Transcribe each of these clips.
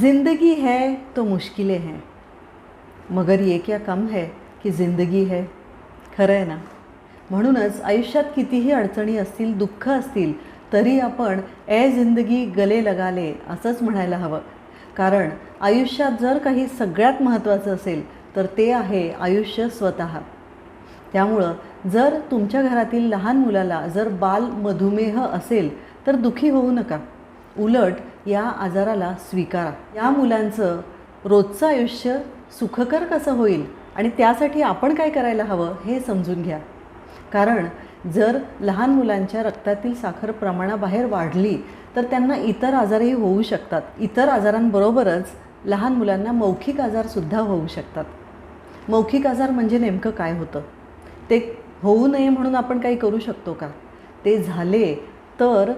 जिंदगी है तो मुश्किलें हैं। मगर ये क्या कम है की जिंदगी है? खरं आहे ना? म्हणूनच आयुष्यात कितीही अडचणी असतील दुःख असतील तरी आपण ए जिंदगी गले लगाले असंच म्हणायला हवं. कारण आयुष्यात जर काही सगळ्यात महत्त्वाचं असेल तर ते आहे आयुष्य स्वतः. त्यामुळं जर तुमच्या घरातील लहान मुलाला जर बाल मधुमेह असेल तर दुःखी होऊ नका. उलट या आजाराला स्वीकारा. या मुलांचं रोजचं आयुष्य सुखकर कसं होईल आणि त्यासाठी आपण काय करायला हवं हे समजून घ्या. कारण जर लहान मुलांच्या रक्तातील साखर प्रमाणाबाहेर वाढली तर त्यांना इतर आजारही होऊ शकतात. इतर आजारांबरोबरच लहान मुलांना मौखिक आजारसुद्धा होऊ शकतात. मौखिक आजार म्हणजे नेमकं काय होतं? ते होऊ नये म्हणून आपण काही करू शकतो का? ते झाले तर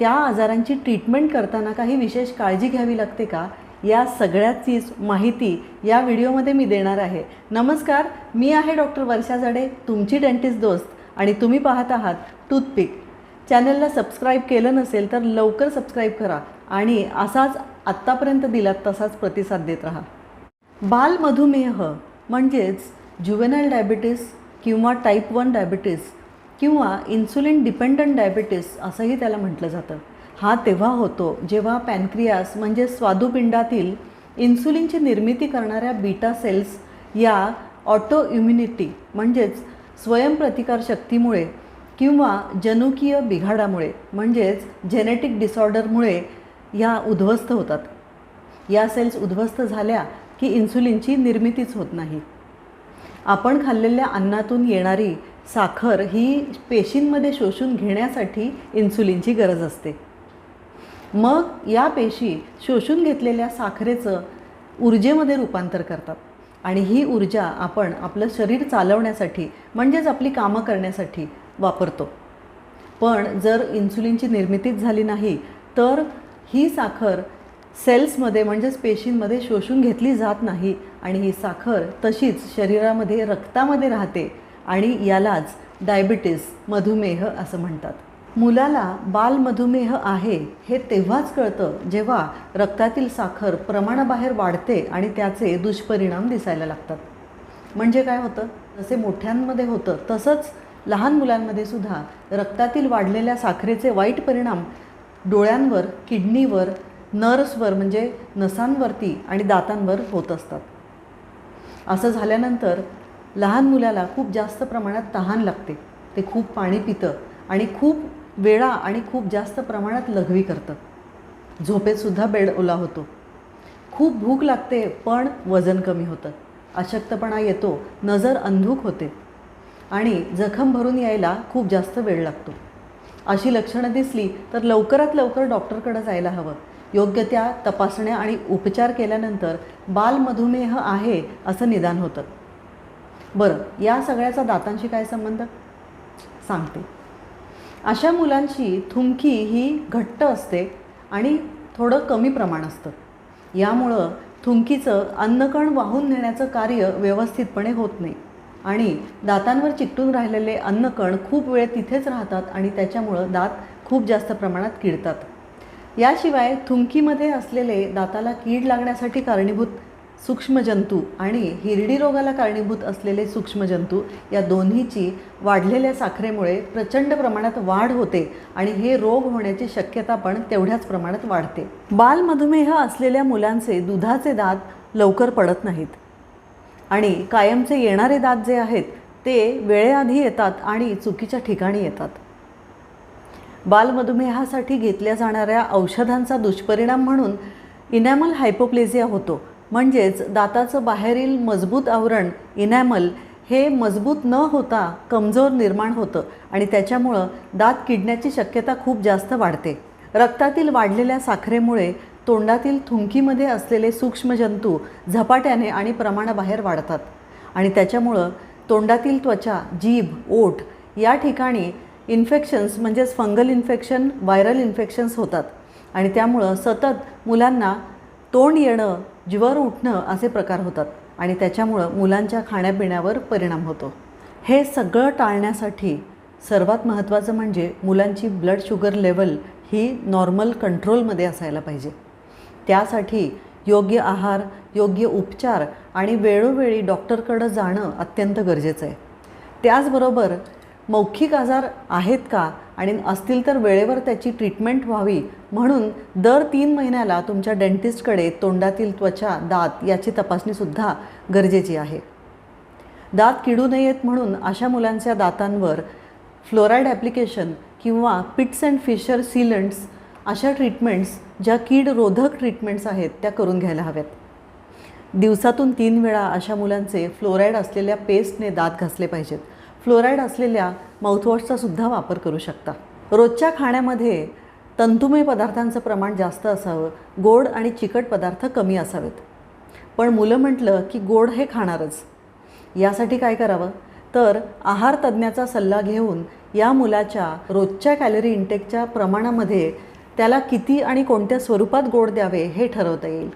त्या आजारांची ट्रीटमेंट करताना काही विशेष काळजी घ्यावी लागते का? या सगळ्याचीच माहिती या व्हिडिओमध्ये मी देणार आहे. नमस्कार मी आहे डॉक्टर वर्षा जाडे तुमची डेंटिस्ट दोस्त आणि तुम्ही पाहत आहात टूथपिक चॅनलला सबस्क्राईब केलं नसेल तर लवकर सबस्क्राईब करा आणि असाच आत्तापर्यंत दिलात तसाच प्रतिसाद देत राहा. बाल मधुमेह म्हणजेच ज्युवेनल डायबिटीस किंवा टाईप वन डायबिटीस किंवा इन्सुलिन डिपेंडंट डायबिटीस असंही त्याला म्हटलं जातं. हा तेव्हा होतो जेव्हा पॅनक्रियास म्हणजे स्वादुपिंडातील इन्सुलिनची निर्मिती करणाऱ्या बीटा सेल्स या ऑटो इम्युनिटी म्हणजेच स्वयंप्रतिकार शक्तीमुळे किंवा जनुकीय बिघाडामुळे म्हणजेच जेनेटिक डिसऑर्डरमुळे या उद्ध्वस्त होतात. या सेल्स उद्ध्वस्त झाल्या की इन्सुलिनची निर्मितीच होत नाही. आपण खाल्लेल्या अन्नातून येणारी साखर ही पेशींमध्ये शोषून घेण्यासाठी इन्सुलिनची गरज असते. मग या पेशी शोषून घेतलेल्या साखरेचं ऊर्जेमध्ये रूपांतर करतात आणि ही ऊर्जा आपण आपलं शरीर चालवण्यासाठी म्हणजेच आपली कामं करण्यासाठी वापरतो. पण जर इन्सुलिनची निर्मितीच झाली नाही तर ही साखर सेल्समध्ये म्हणजेच पेशींमध्ये शोषून घेतली जात नाही आणि ही साखर तशीच शरीरामध्ये रक्तामध्ये राहते आणि यालाच डायबिटीस मधुमेह असं म्हणतात. मुलाला बाल मधुमेह आहे हे तेव्हाच कळतं जेव्हा रक्तातील साखर प्रमाणाबाहेर वाढते आणि त्याचे दुष्परिणाम दिसायला लागतात. म्हणजे काय होतं? जसे मोठ्यांमध्ये होतं तसंच लहान मुलांमध्ये सुद्धा रक्तातील वाढलेल्या साखरेचे वाईट परिणाम डोळ्यांवर किडनीवर नर्व्सवर म्हणजे नसांवरती आणि दातांवर होत असतात. असं झाल्यानंतर लहान मुलाला खूप जास्त प्रमाणात तहान लागते. ते खूप पाणी पितं आणि खूप वेळा आणि खूप जास्त प्रमाणात लघवी करतं. झोपेतसुद्धा बेड ओला होतो. खूप भूक लागते पण वजन कमी होतं. अशक्तपणा येतो नजर अंधूक होते आणि जखम भरून यायला खूप जास्त वेळ लागतो. अशी लक्षणं दिसली तर लवकरात लवकर डॉक्टरकडं जायला हवं. योग्य त्या तपासण्या आणि उपचार केल्यानंतर बाल मधुमेह आहे असं निदान होतं. बरं या सगळ्याचा दातांशी काय संबंध? सांगते. अशा मुलांची थुंकी ही घट्ट असते आणि थोडं कमी प्रमाण असतं. यामुळं थुंकीचं अन्नकण वाहून नेण्याचं कार्य व्यवस्थितपणे होत नाही. आणि दातांवर चिकटून राहिलेले अन्नकण खूप वेळ तिथेच राहतात आणि त्याच्यामुळं दात खूप जास्त प्रमाणात किडतात. याशिवाय थुंकीमध्ये असलेले दाताला कीड लागण्यासाठी कारणीभूत सूक्ष्मजंतू आणि हिरडी रोगाला कारणीभूत असलेले सूक्ष्मजंतू या दोन्हीची वाढलेल्या साखरेमुळे प्रचंड प्रमाणात वाढ होते आणि हे रोग होण्याची शक्यता पण तेवढ्याच प्रमाणात वाढते. बाल मधुमेह असलेल्या मुलांचे दुधाचे दात लवकर पडत नाहीत आणि कायमचे येणारे दात जे आहेत ते वेळेआधी येतात आणि चुकीच्या ठिकाणी येतात. बालमधुमेहासाठी घेतल्या जाणाऱ्या औषधांचा दुष्परिणाम म्हणून इनॅमल हायपोप्लेझिया होतो. म्हणजेच दाताचं बाहेरील मजबूत आवरण इनॅमल हे मजबूत न होता कमजोर निर्माण होतं आणि त्याच्यामुळं दात किडण्याची शक्यता खूप जास्त वाढते. रक्तातील वाढलेल्या साखरेमुळे तोंडातील थुंकीमध्ये असलेले सूक्ष्मजंतू झपाट्याने आणि प्रमाणाबाहेर वाढतात. आणि त्याच्यामुळं तोंडातील त्वचा जीभ ओठ या ठिकाणी इन्फेक्शन्स म्हणजेच फंगल इन्फेक्शन व्हायरल इन्फेक्शन्स होतात. आणि त्यामुळं सतत मुलांना तोंड येणं ज्वर उठणं असे प्रकार होतात आणि त्याच्यामुळं मुलांच्या खाण्यापिण्यावर परिणाम होतो. हे सगळं टाळण्यासाठी सर्वात महत्त्वाचं म्हणजे मुलांची ब्लड शुगर लेवल ही नॉर्मल कंट्रोलमध्ये असायला पाहिजे. त्यासाठी योग्य आहार योग्य उपचार आणि वेळोवेळी डॉक्टरकडं जाणं अत्यंत गरजेचं आहे. त्याचबरोबर मौखिक आजार आहेत का आणि असतील तर वेळेवर त्याची ट्रीटमेंट व्हावी. म्हणून दर तीन महिन्याला तुमच्या डेंटिस्टकडे तोंडातील त्वचा दात याची तपासणीसुद्धा गरजेची आहे. दात किडू नयेत म्हणून अशा मुलांच्या दातांवर फ्लोराईड ॲप्लिकेशन किंवा पिट्स अँड फिशर सिलंट्स अशा ट्रीटमेंट्स ज्या कीड रोधक ट्रीटमेंट्स आहेत त्या करून घ्यायला हव्यात. दिवसातून तीन वेळा अशा मुलांचे फ्लोराईड असलेल्या पेस्टने दात घासले पाहिजेत. फ्लोराईड असलेल्या माउथवॉशचा सुद्धा वापर करू शकता. रोजच्या खाण्यामध्ये तंतुमय पदार्थांचं प्रमाण जास्त असावं गोड आणि चिकट पदार्थ कमी असावेत. पण मुलं म्हटलं की गोड हे खाणारच. यासाठी काय करावं? तर आहार तज्ज्ञाचा सल्ला घेऊन या मुलाच्या रोजच्या कॅलरी इंटेकच्या प्रमाणामध्ये त्याला किती आणि कोणत्या स्वरूपात गोड द्यावे हे ठरवता येईल.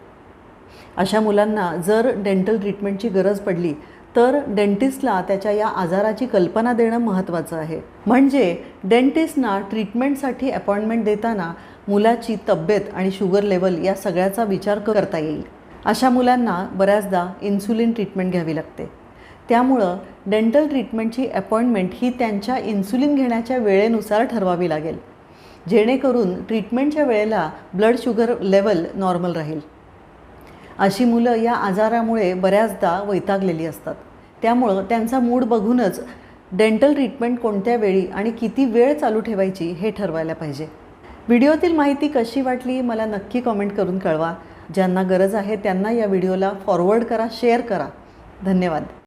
अशा मुलांना जर डेंटल ट्रीटमेंटची गरज पडली तर डेंटिस्टला त्याच्या या आजाराची कल्पना देणं महत्त्वाचं आहे. म्हणजे डेंटिस्टना ट्रीटमेंटसाठी अपॉइंटमेंट देताना मुलाची तब्येत आणि शुगर लेवल या सगळ्याचा विचार करता येईल. अशा मुलांना बऱ्याचदा इन्सुलिन ट्रीटमेंट घ्यावी लागते. त्यामुळं डेंटल ट्रीटमेंटची अपॉइंटमेंट ही त्यांच्या इन्सुलिन घेण्याच्या वेळेनुसार ठरवावी लागेल. जेणेकरून ट्रीटमेंटच्या वेळेला ब्लड शुगर लेवल नॉर्मल राहील. अशी मुलं या आजारामुळे बऱ्याचदा वैतागलेली असतात. त्यामुळं त्यांचा मूड बघूनच डेंटल ट्रीटमेंट कोणत्या वेळी आणि किती वेळ चालू ठेवायची हे ठरवायला पाहिजे. व्हिडिओतील माहिती कशी वाटली मला नक्की कॉमेंट करून कळवा. ज्यांना गरज आहे त्यांना या व्हिडिओला फॉरवर्ड करा शेअर करा. धन्यवाद.